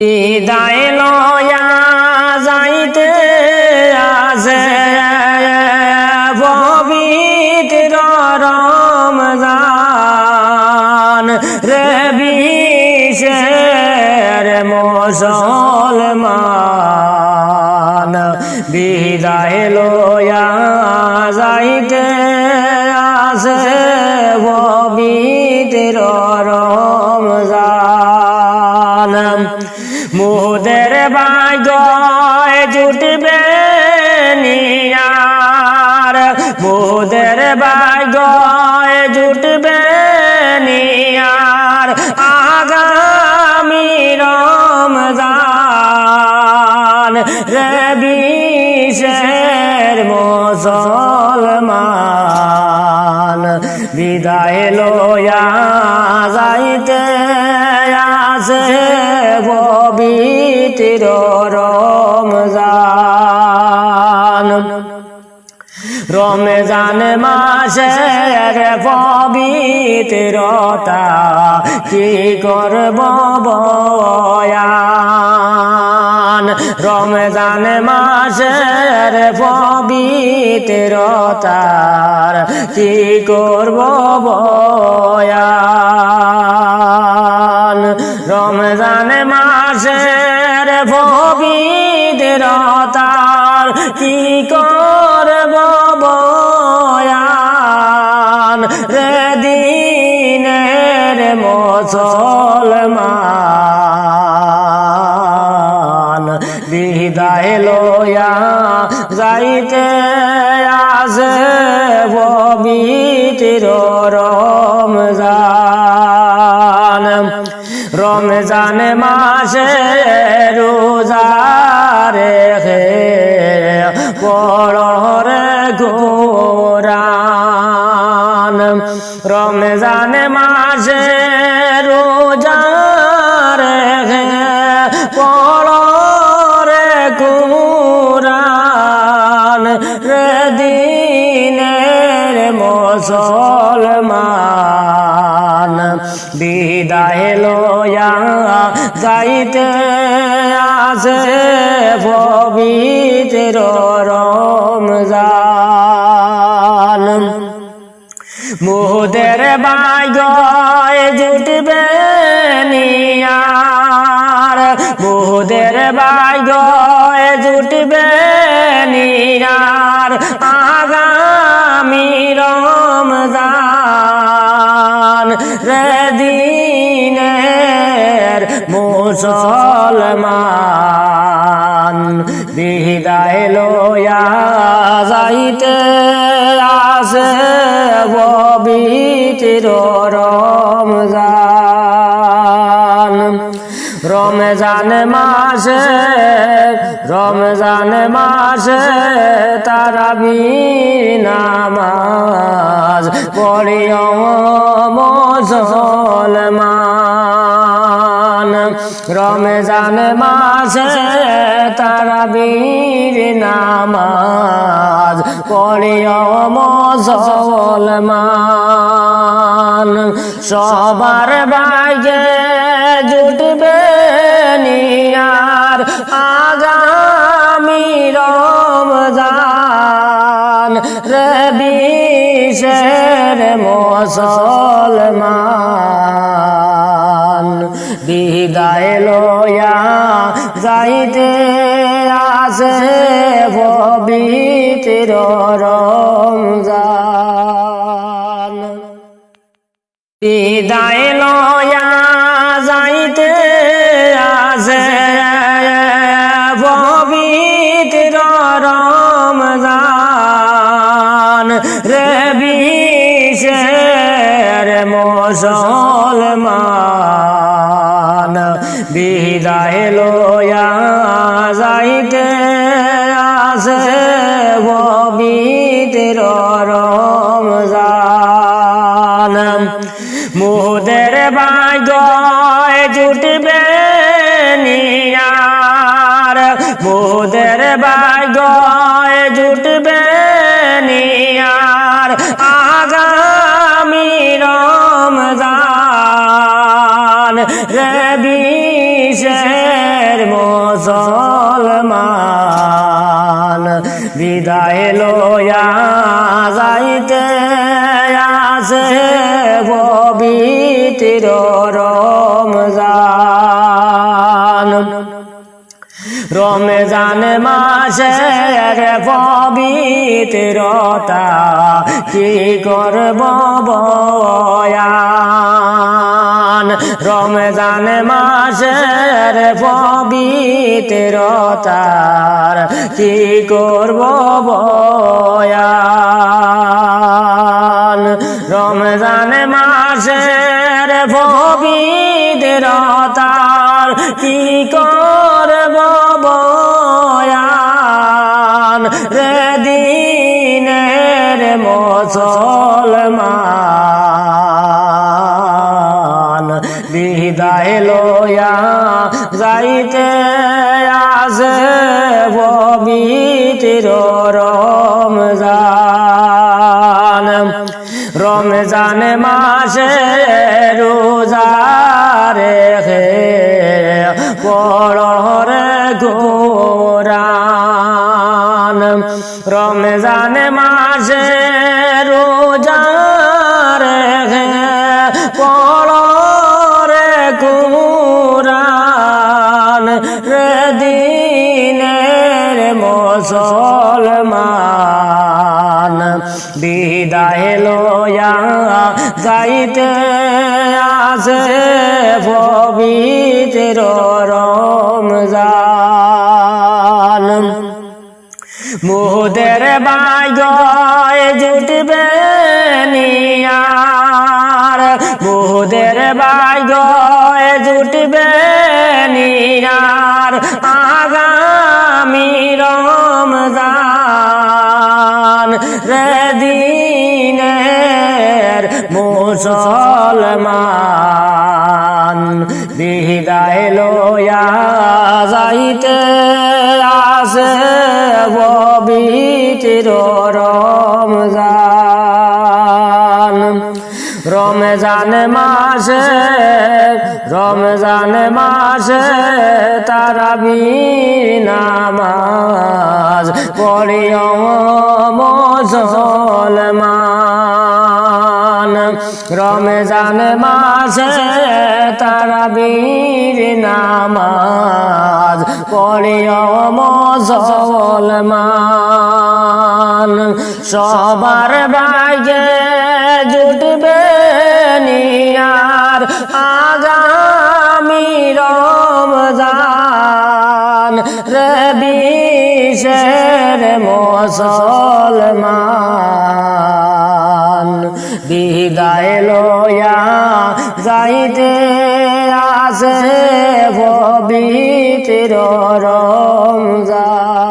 বিদায় লয়া যাইতে আছে পবিত্র রমজান রে বিশের মুসলমান। বিদায় লয়া যাইতে আছে বাগয় জুটবে নিয়ার। মোদের বাগয় জুটবে নিয়ার। আগামী রমজান রবিশের মুসলমান, বিদায় লয়া যাইতে আছে পবিত্র রমজান মাসের পবিত্রতা, কি করব বয়ান? রমজান মাসের পবিত্রতার, কি করব বয়ান? রমজান মাসের পবিত্রতার, কি করব দিনের মুসলমান। বিদায় লয়া যাইতে আসে পবিত্র রমজান। রমজান মাসে রোজা রেখে রমজান মাসে রোজা রেখে পড়ে গোরান রে দিনের মুসলমান। বিদায় লয়া যাইতে আছে পবিত্র মোদের বাগয় জুটবে নিয়ার। মোদের বাগয় জুটবে নিয়ার। আগামী রমজান রে দিনের মুসলমান। বিদায় লয়া যাইতে পবিত্র রমজান। রমজান মাসে রমজান মাসে তারা নামাজ, পড়িও মুসলমান। রমজান মাসে তারা বীর নামাজ, পড়িও মুসলমান। সবার বাইকে জুটবে নিয়ার আগামী রমজান। রবিশের মুসলমান বিদায় লয়া যাইতে আসে পবিত্র রমজান। বিদায় লয়া যাইতে আসে। পবিত্র রমজান রে বিশের মুসলমান। বিদায় লয়া যাইতে আসে পবিত্র ভাই গয় জুটবে নিয়ার। মোদের ভাই গয় জুটবে নিয়ার। আগামী রবি রবিশের মোসলমান। বিদায় লোয়া রবিশে রমজান মাসের পবিত্রতা কি করব বয়ান? রমজান মাসের পবিত্রতার কি করব বয়ান? রমজান মাসের পবিত্রতার কি করব বয়ান? রে দিনের মুসলমান, বিদায় লয়া যাইতে আসে পবিত্র রমজান। রমজান মাসে রোজা রেখে পড়রে গোরান রমজান মাসে রোজা রেখে পড়রে গোরান রে দিনের মুসলমান বিদায় লয়া যাইতে আসে পবিত্র রমজান। মুদের বাগয় জুটবে নিয়ার। মুদের বাগয় জুটবে নিয়ার। আগামী পবিত্র রমজান। রমজান মাসে রমজান মাসে তারাবি নামাজ পড়িও মুসলমান। রমজান মাসে তারাবির নামাজ পড়িও মুসলমান। সবার ভাগে জুটবে নিয়ার আগামী রমজান। রবিশের মুসলমান। বিদায় লয়া যাইতে আসে পবিত্র রমজান।